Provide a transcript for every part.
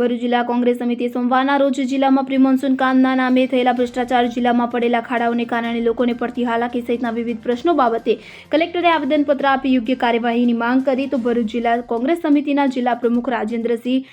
ભરૂચ જિલ્લા કોંગ્રેસ સમિતિએ સોમવારના રોજ જિલ્લામાં પ્રી મોન્સૂન કામના નામે થયેલા ભ્રષ્ટાચાર જિલ્લામાં પડેલા ખાડાઓને કારણે લોકોને પડતી હાલાકી સહિતના વિવિધ પ્રશ્નો બાબતે કલેક્ટરે આવેદનપત્ર આપી યોગ્ય કાર્યવાહીની માંગ કરી. તો ભરૂચ જિલ્લા કોંગ્રેસ સમિતિના જિલ્લા પ્રમુખ રાજેન્દ્રસિંહ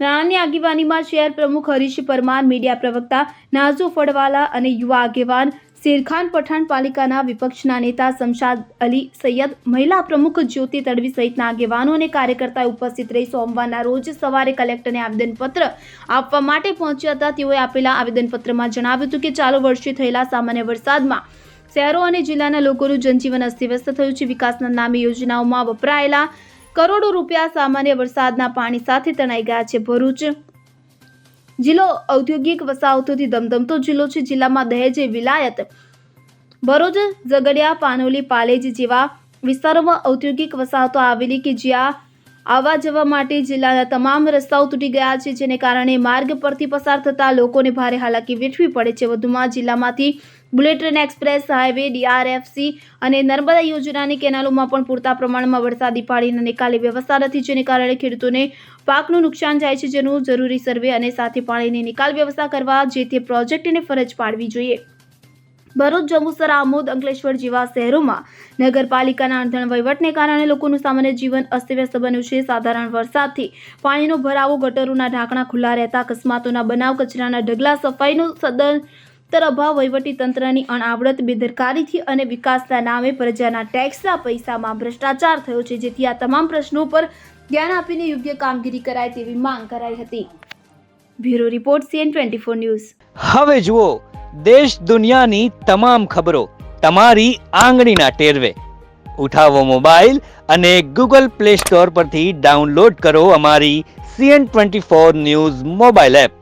રાણાની આગેવાનીમાં શહેર પ્રમુખ હરીશ પરમાર, મીડિયા પ્રવક્તા નાઝુ ફળવાલા અને યુવા આગેવાન શેરખાન પઠાણ પાલિકાના વિપક્ષના નેતા શમશાદ અલી સૈયદ, મહિલા પ્રમુખ જ્યોતિ તડવી સહિતના આગેવાનો અને કાર્યકર્તાઓ ઉપસ્થિત રહી સોમવારના રોજ સવારે કલેક્ટરને આવેદનપત્ર આપવા માટે પહોંચ્યા હતા. તેઓએ આપેલા આવેદનપત્રમાં જણાવ્યું હતું કે ચાલુ વર્ષે થયેલા સામાન્ય વરસાદમાં શહેરો અને જિલ્લાના લોકોનું જનજીવન અસ્તવ્યસ્ત થયું છે. વિકાસના નામે યોજનાઓમાં વપરાયેલા કરોડો રૂપિયા સામાન્ય વરસાદના પાણી સાથે તણાઈ ગયા છે. ભરૂચ જિલ્લો ઔદ્યોગિક વસાહતોથી ધમધમતો જિલ્લો છે. જિલ્લામાં દહેજ, વિલાયત, ભરૂચ, ઝઘડિયા, પાનોલી, પાલેજ જેવા વિસ્તારોમાં ઔદ્યોગિક વસાહતો આવેલી કે જ્યાં આવવા જવા માટે જિલ્લાના તમામ રસ્તાઓ તૂટી ગયા છે, જેને કારણે માર્ગ પરથી પસાર થતા લોકોને ભારે હાલાકી વેઠવી પડે છે. વધુમાં જિલ્લામાંથી bullet train express, highway, DRFC અને નર્મદા યોજનાની કેનાલોમાં પણ પૂરતા પ્રમાણમાં વરસાદી પાણીના નિકાલની વ્યવસ્થા નથી, જેને કારણે ખેડૂતોને પાકનું નુકસાન જાય છે, જેનું જરૂરી સર્વે અને સાથે પાણીની નિકાલ વ્યવસ્થા કરવા જે તે પ્રોજેક્ટને ફરજ પાડવી જોઈએ. ભરૂચ, જંબુસર, આમોદ, અંકલેશ્વર જેવા શહેરોમાં નગરપાલિકાના અણધણ વહીવટને કારણે લોકોનું સામાન્ય જીવન અસ્તવ્યસ્ત બન્યું છે. સાધારણ વરસાદથી પાણીનો ભરાવો, ગટરોના ઢાંકણા ખુલ્લા રહેતા, અકસ્માતોના બનાવ, કચરાના ઢગલા, સફાઈનો સદંતર અભાવ વહીવટી તંત્રની અણાવડત બેદરકારીથી અને વિકાસના નામે પ્રજાના ટેક્સના પૈસામાં ભ્રષ્ટાચાર થયો છે, જેથી આ તમામ પ્રશ્નો પર ધ્યાન આપીને યોગ્ય કામગીરી કરાય તેવી માંગ કરાઈ હતી. Bureau report, CN twenty four news. હવે જુઓ, દેશ દુનિયાની તમામ ખબરો તમારી આંગળીના ટેરવે. ઉઠાવો મોબાઈલ અને ગૂગલ પ્લે સ્ટોર પરથી ડાઉનલોડ કરો અમારી CN twenty four news mobile app.